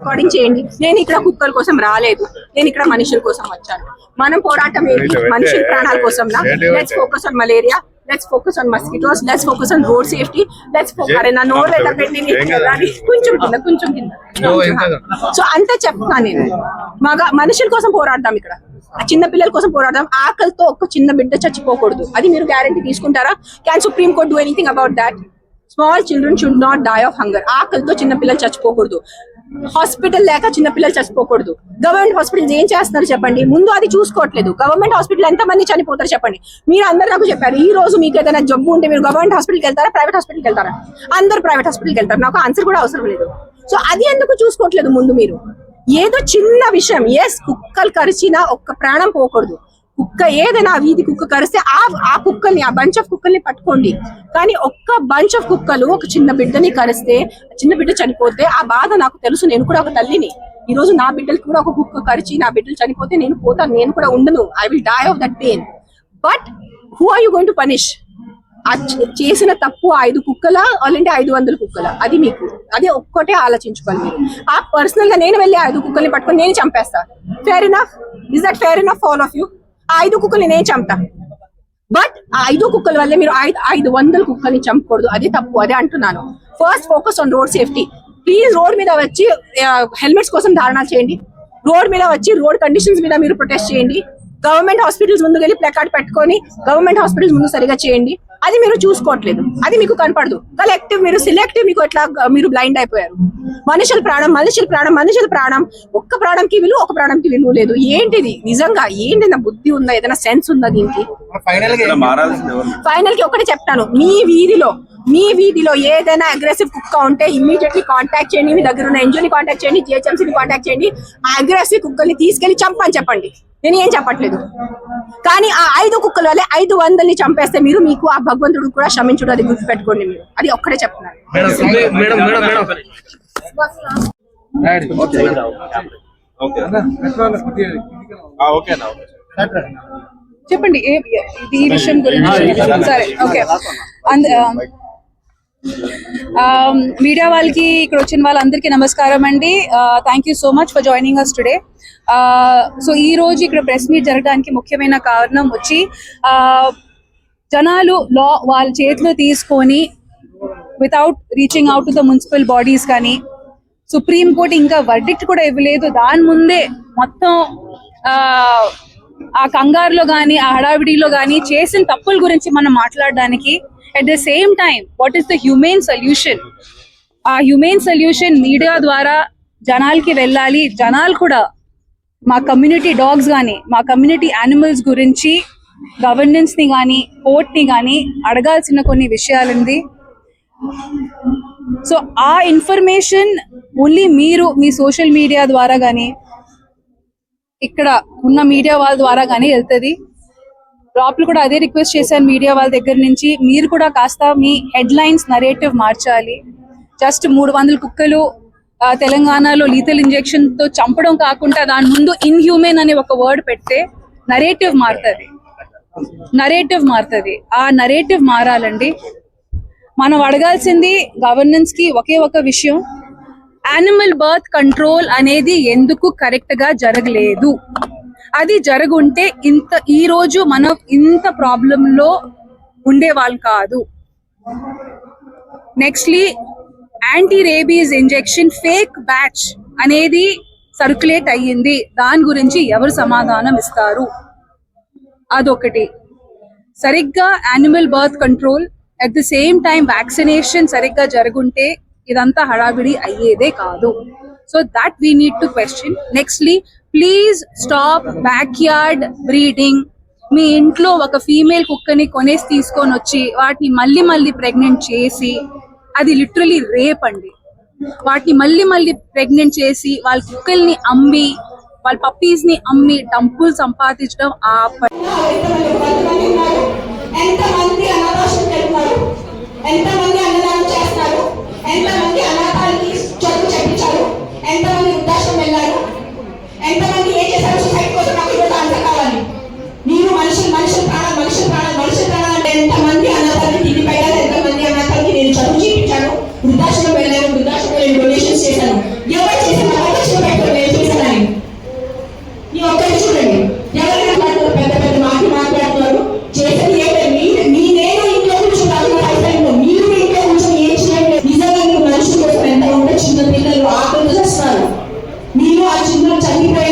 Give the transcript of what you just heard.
Recording చేయండి. నేను ఇక్కడ కుక్కల కోసం రాలేదు. నేను ఇక్కడ మనుషుల కోసం వచ్చాను. మనం పోరాటం ఏంటి? మనుషుల ప్రాణాల కోసం let's focus on malaria let's focus on mosquitoes let's focus on road safety let's focus నా నోరు ఎట్లా పెట్టి. కొంచెం కింద కొంచెం కింద. సో అంతే చెప్తున్నాను నేను. మగ మనుషుల కోసం పోరాడదాం ఇక్కడ. ఆ చిన్న పిల్లల కోసం పోరాడదాం. ఆకలితో ఒక్క చిన్న బిడ్డ చచ్చిపోకూడదు. అది మీరు గ్యారంటీ తీసుకుంటారా? Can supreme court do anything about that small children should not die of hunger ఆకలితో చిన్న పిల్లలు చచ్చిపోకూడదు. హాస్పిటల్ లేక చిన్న పిల్లలు చచ్చిపోకూడదు. గవర్నమెంట్ హాస్పిటల్స్ ఏం చేస్తున్నారు చెప్పండి? ముందు అది చూసుకోవట్లేదు. గవర్నమెంట్ హాస్పిటల్ ఎంత మంది చనిపోతారు చెప్పండి? మీరు అందరు నాకు చెప్పారు ఈ రోజు మీకు ఏదైనా జబ్బు ఉంటే మీరు గవర్నమెంట్ హాస్పిటల్కి వెళ్తారా ప్రైవేట్ హాస్పిటల్కి వెళ్తారా? అందరు ప్రైవేట్ హాస్పిటల్కి వెళ్తారు. నాకు ఆన్సర్ కూడా అవసరం లేదు. సో అది ఎందుకు చూసుకోవట్లేదు ముందు మీరు? ఏదో చిన్న విషయం. ఎస్ కుక్కలు కరిచినా ఒక్క ప్రాణం పోకూడదు. కుక్క ఏదైనా ఆ వీధి కుక్క కరిస్తే ఆ ఆ కుక్కల్ని ఆ బంచ్ ఆఫ్ కుక్కల్ని పట్టుకోండి. కానీ ఒక్క బంచ్ ఆఫ్ కుక్కలు ఒక చిన్న బిడ్డని కరిస్తే చిన్న బిడ్డ చనిపోతే ఆ బాధ నాకు తెలుసు నేను కూడా ఒక తల్లిని. ఈ రోజు నా బిడ్డలకి కూడా ఒక కుక్క కరిచి నా బిడ్డలు చనిపోతే నేను పోతాను నేను కూడా ఉండను. I will die of that pain but who are you going to punish చేసిన తప్పు ఐదు కుక్కల అలాంటి ఐదు వందల కుక్కల? అది మీకు. అది ఒక్కటే ఆలోచించుకోవాలి మీరు ఆ పర్సనల్గా నేను వెళ్ళి ఐదు కుక్కల్ని పట్టుకొని నేను చంపేస్తా. Fair enough is that fair enough all of you ఆ ఐదు కుక్కల్ని నేను చంపుతా. బట్ ఆ ఐదు కుక్కల వల్ల మీరు ఐదు ఐదు వందల కుక్కల్ని చంపకూడదు. అదే తప్పు అదే అంటున్నాను. First focus on road safety please road మీద వచ్చి హెల్మెట్స్ కోసం ధారణాలు చేయండి. రోడ్ మీద వచ్చి రోడ్ కండిషన్స్ మీద మీరు ప్రొటెస్ట్ చేయండి. గవర్నమెంట్ హాస్పిటల్స్ ముందుకు వెళ్ళి ప్లకార్డ్ పెట్టుకొని గవర్నమెంట్ హాస్పిటల్స్ ముందు సరిగా చేయండి. అది మీరు చూసుకోవట్లేదు. అది మీకు కనపడదు. కలెక్టివ్ మీరు సిలెక్టివ్ మీకు ఎట్లా మీరు బ్లైండ్ అయిపోయారు. మనుషుల ప్రాణం మనుషుల ప్రాణం మనుషుల ప్రాణం. ఒక్క ప్రాణంకి విలువ ఒక ప్రాణంకి విలువ లేదు. ఏంటిది? నిజంగా ఏంటి బుద్ధి ఉందా? ఏదైనా సెన్స్ ఉందా దీనికి? ఫైనల్కి ఒకటి చెప్తాను. మీ వీధిలో మీ వీధిలో ఏదైనా అగ్రెసివ్ కుక్క ఉంటే ఇమ్మీడియట్లీ కాంటాక్ట్ చేయండి. మీ దగ్గర ఉన్న ఎన్జిఓని కాంటాక్ట్ చేయండి GHMC ని కాంటాక్ట్ చేయండి. ఆ అగ్రెసివ్ కుక్కల్ని తీసుకెళ్ళి చంపని చెప్పండి. నేను ఏం చెప్పట్లేదు. కానీ ఆ ఐదు కుక్కల వల్లే ఐదు వందల్ని చంపేస్తే మీరు మీకు ఆ భగవంతుడు కూడా క్షమించుడు అది గుర్తుపెట్టుకోండి మీరు. అది ఒక్కటే చెప్తున్నాను madam madam madam madam okay ఆ, ఓకేనా ఓకే. చెప్పండి ఈ విషయం గురించి సరే ఓకే. Um, మీడియా వాళ్ళకి ఇక్కడ వచ్చిన వాళ్ళందరికీ నమస్కారం అండి. Thank you so much for joining us today so ఈ రోజు ఇక్కడ ప్రెస్ మీట్ జరగడానికి ముఖ్యమైన కారణం వచ్చి ఆ, జనాలు లా వాళ్ళ చేతిలో తీసుకొని without reaching out to the municipal bodies కానీ సుప్రీం కోర్టు ఇంకా వర్డిక్ట్ కూడా ఇవ్వలేదు. దాని ముందే మొత్తం ఆ, ఆ కంగారులో కానీ ఆ హడావిడిలో కానీ చేసిన తప్పుల గురించి మనం మాట్లాడడానికి at the same time what is the human solution ఆ హ్యూమెన్ సొల్యూషన్ మీడియా ద్వారా జనాలకి వెళ్ళాలి. జనాలు కూడా మా కమ్యూనిటీ డాగ్స్ కానీ మా కమ్యూనిటీ యానిమల్స్ గురించి గవర్నెన్స్ని కానీ కోర్ట్ని కానీ అడగాల్సిన కొన్ని విషయాలుంది. సో ఆ ఇన్ఫర్మేషన్ ఓన్లీ మీరు మీ సోషల్ మీడియా ద్వారా కానీ ఇక్కడ ఉన్న మీడియా వాళ్ళ ద్వారా కానీ వెళ్తుంది. లోపల కూడా అదే రిక్వెస్ట్ చేశాను మీడియా వాళ్ళ దగ్గర నుంచి. మీరు కూడా కాస్త మీ హెడ్ లైన్స్ నరేటివ్ మార్చాలి. జస్ట్ మూడు వందల కుక్కలు తెలంగాణలో లీతల్ ఇంజెక్షన్తో చంపడం కాకుండా దాని ముందు ఇన్హ్యూమెన్ అనే ఒక వర్డ్ పెడితే నరేటివ్ మారుతుంది. నరేటివ్ మారుతుంది. ఆ నరేటివ్ మారాలండి. మనం అడగాల్సింది గవర్నెన్స్కి ఒకే ఒక విషయం. యానిమల్ బర్త్ కంట్రోల్ అనేది ఎందుకు కరెక్ట్గా జరగలేదు? అది జరుగుంటే ఇంత ఈ రోజు మనం ఇంత ప్రాబ్లం లో ఉండేవాళ్ళు కాదు. Nextly anti rabies injection fake batch అనేది సర్క్యులేట్ అయ్యింది. దాని గురించి ఎవరు సమాధానం ఇస్తారు? అదొకటి. సరిగ్గా animal birth control at the same time vaccination సరిగ్గా జరుగుంటే ఇదంతా హడావిడి అయ్యేదే కాదు. So that we need to question nextly please stop backyard breeding మీ ఇంట్లో ఒక ఫీమేల్ కుక్కని కొనేసి తీసుకొని వచ్చి వాటిని మళ్ళీ మళ్ళీ ప్రెగ్నెంట్ చేసి అది లిటరలీ రేప్ అండి. వాటిని మళ్ళీ మళ్ళీ ప్రెగ్నెంట్ చేసి వాళ్ళ కుక్కల్ని అమ్మి వాళ్ళ పప్పీస్ని అమ్మి డబ్బులు సంపాదించడం ఆపండి ఎంతమంది ఎంతమంది అన్నదానం చేస్తారు? ఎంతమంది shahida